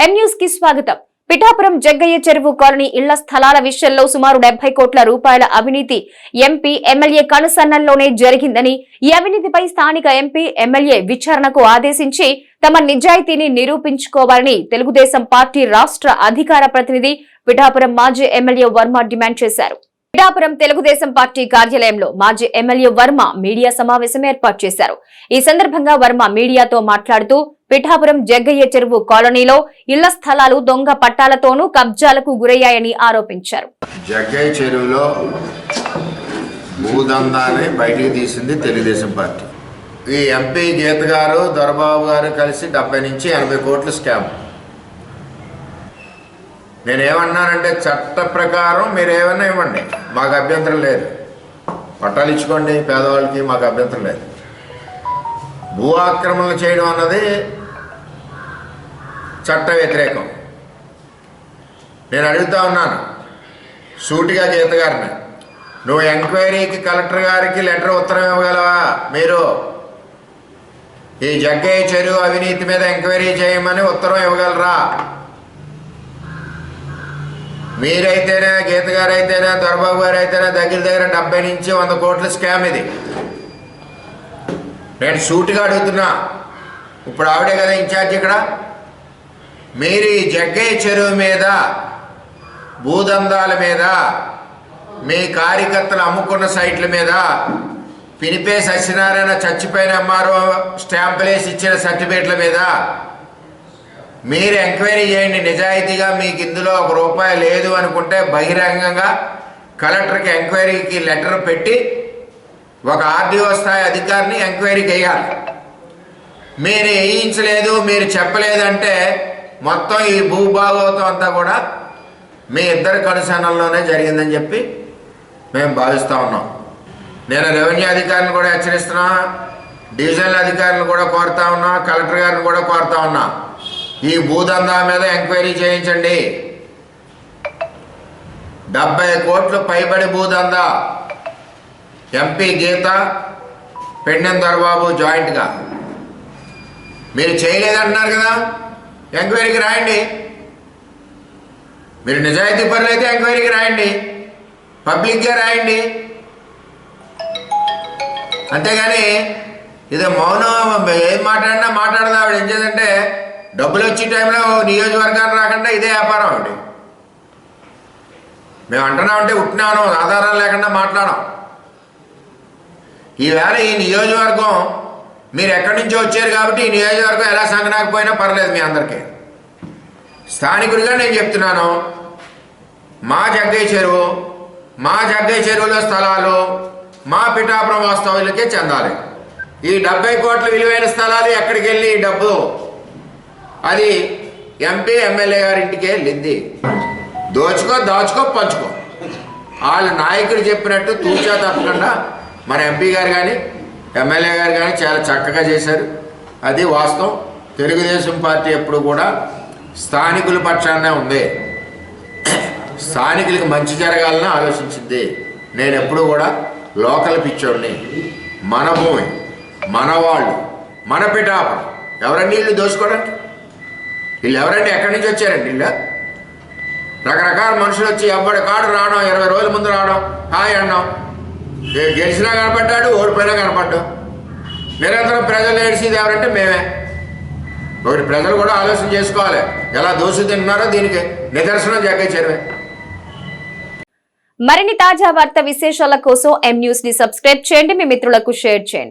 కి స్వాగతం. పిఠాపురం జగ్గయ్య చెరువు కాలనీ ఇళ్ళ స్థలాల విషయంలో సుమారు డెబ్బై కోట్ల రూపాయల అవినీతి ఎంపీ ఎమ్మెల్యే కనుసన్నల్లోనే జరిగిందని ఈ అవినీతిపై స్థానిక ఎంపీ ఎమ్మెల్యే విచారణకు ఆదేశించి తమ నిజాయితీని నిరూపించుకోవాలని తెలుగుదేశం పార్టీ రాష్ట్ర అధికార ప్రతినిధి పిఠాపురం మాజీ ఎమ్మెల్యే వర్మ డిమాండ్ చేశారు. పిఠాపురం తెలుగుదేశం పార్టీ కార్యాలయంలో మాజీ ఎమ్మెల్యే వర్మ మీడియా సమావేశం ఏర్పాటు చేశారు. ఈ సందర్భంగా వర్మ మీడియాతో మాట్లాడుతూ పిఠాపురం జగ్గయ్య చెరువు కాలనీలో ఇళ్ళ స్థలాలు దొంగ పట్టాలతోనూ కబ్జాలకు గురయ్యాయని ఆరోపించారు. జగ్గయ్య చెరువులో భూదందాన్ని బయటికి తీసింది తెలుగుదేశం పార్టీ. ఈ ఎంపీ గీత గారు దొరబాబు గారు కలిసి డెబ్బై నుంచి ఎనభై కోట్లు స్కామ్. నేనేమన్నానంటే చట్ట ప్రకారం మీరు ఏమన్నా ఇవ్వండి. మాకు అభ్యంతరం లేదు. పట్టాలు ఇచ్చుకోండి పేదవాళ్ళకి మాకు అభ్యంతరం లేదు. భూ ఆక్రమణలు చేయడం అన్నది చట్ట వ్యతిరేకం. నేను అడుగుతా ఉన్నాను సూటిగా గీత గారిని. నువ్వు ఎంక్వైరీకి కలెక్టర్ గారికి లెటర్ ఉత్తరం ఇవ్వగలవా? మీరు ఈ జగ్గయ్య చెరువు అవినీతి మీద ఎంక్వైరీ చేయమని ఉత్తరం ఇవ్వగలరా? మీరైతేనే గీత గారు అయితేనే దొరబాబు గారు అయితేనే దగ్గర దగ్గర డెబ్బై నుంచి వంద కోట్ల స్కామ్ ఇది. నేను సూటిగా అడుగుతున్నా. ఇప్పుడు ఆవిడే కదా ఇన్ఛార్జ్ ఇక్కడ. మీరు ఈ జగ్గయ్య చెరువు మీద భూదందాల మీద మీ కార్యకర్తలు అమ్ముకున్న సైట్ల మీద పినిపే సత్యనారాయణ చచ్చిపోయిన ఎంఆర్ఓ స్టాంపులేసి ఇచ్చిన సర్టిఫికేట్ల మీద మీరు ఎంక్వైరీ చేయండి. నిజాయితీగా మీకు ఇందులో ఒక రూపాయి లేదు అనుకుంటే బహిరంగంగా కలెక్టర్కి ఎంక్వైరీకి లెటర్ పెట్టి ఒక ఆర్డీఓ స్థాయి అధికారిని ఎంక్వైరీ చేయాలి. మీరు వేయించలేదు మీరు చెప్పలేదంటే మొత్తం ఈ భూభాగవతం అంతా కూడా మీ ఇద్దరి కనుసన్నల్లోనే జరిగిందని చెప్పి మేము భావిస్తూ ఉన్నాం. నేను రెవెన్యూ అధికారిని కూడా హెచ్చరిస్తున్నా డివిజనల్ అధికారులను కూడా కోరుతా ఉన్నా కలెక్టర్ గారిని కూడా కోరుతా ఉన్నా. ఈ భూదందా మీద ఎంక్వైరీ చేయించండి. డెబ్బై కోట్లు పైబడి భూదందా. ఎంపీ గీత పెండెం దొరబాబు జాయింట్గా. మీరు చేయలేదంటున్నారు కదా? ఎంక్వైరీకి రాయండి. మీరు నిజాయితీ పనులు అయితే ఎంక్వైరీకి రాయండి. పబ్లిక్గా రాయండి. అంతేగాని ఇది మౌనం ఏం మాట్లాడినా మాట్లాడదా ఆవిడ. ఏం చేదంటే డబ్బులు వచ్చే టైంలో నియోజకవర్గాన్ని రాకుండా ఇదే వ్యాపారం ఒకటి మేము అంటున్నామంటే ఉట్టినాను ఆధారాలు లేకుండా మాట్లాడం ఈవేళ ఈ నియోజకవర్గం మీరు ఎక్కడి నుంచో వచ్చారు కాబట్టి ఈ నియోజకవర్గం ఎలా సంగనాకపోయినా పర్లేదు మీ అందరికీ. స్థానికుడిగా నేను చెప్తున్నాను మా జగ్గయ్య చెరువు మా జగ్గయ్య చెరువులో స్థలాలు మా పిఠాపురం వాస్తవులకే చెందాలి. ఈ డెబ్బై కోట్ల విలువైన స్థలాలు ఎక్కడికి వెళ్ళి ఈ డబ్బు అది ఎంపీ ఎమ్మెల్యే గారి ఇంటికే దోచుకో దాచుకో పంచుకో. వాళ్ళ నాయకుడు చెప్పినట్టు తూచా తప్పకుండా మన ఎంపీ గారు కానీ ఎమ్మెల్యే గారు కానీ చాలా చక్కగా చేశారు. అది వాస్తవం. తెలుగుదేశం పార్టీ ఎప్పుడు కూడా స్థానికుల పక్షాన్నే ఉంది. స్థానికులకి మంచి జరగాలని ఆలోచించింది. నేను ఎప్పుడు కూడా లోకల్ పిచ్చోడిని. మన భూమి మన వాళ్ళు మన పిఠాపురం. ఎవరన్నీ వీళ్ళు దోచుకోవడానికి వీళ్ళు ఎవరండి? ఎక్కడి నుంచి వచ్చారండి వీళ్ళు? రకరకాల మనుషులు వచ్చి ఎవ్వడి కాడు రావడం ఇరవై రోజుల ముందు రావడం హాయ్ అన్నాం. గెలిచినా కనపడ్డాడు ఓడిపోయినా కనపడ్డాం. నిరంతరం ప్రజలు ఏడిసేది ఎవరంటే మేమే. ఒకటి ప్రజలు కూడా ఆలోచన చేసుకోవాలి. ఎలా దోషి తింటున్నారో దీనికి నిదర్శనం జగ్గచ్చారు మరిన్ని తాజా వార్త విశేషాల కోసం ఎం న్యూస్ని సబ్స్క్రైబ్ చేయండి. మీ మిత్రులకు షేర్ చేయండి.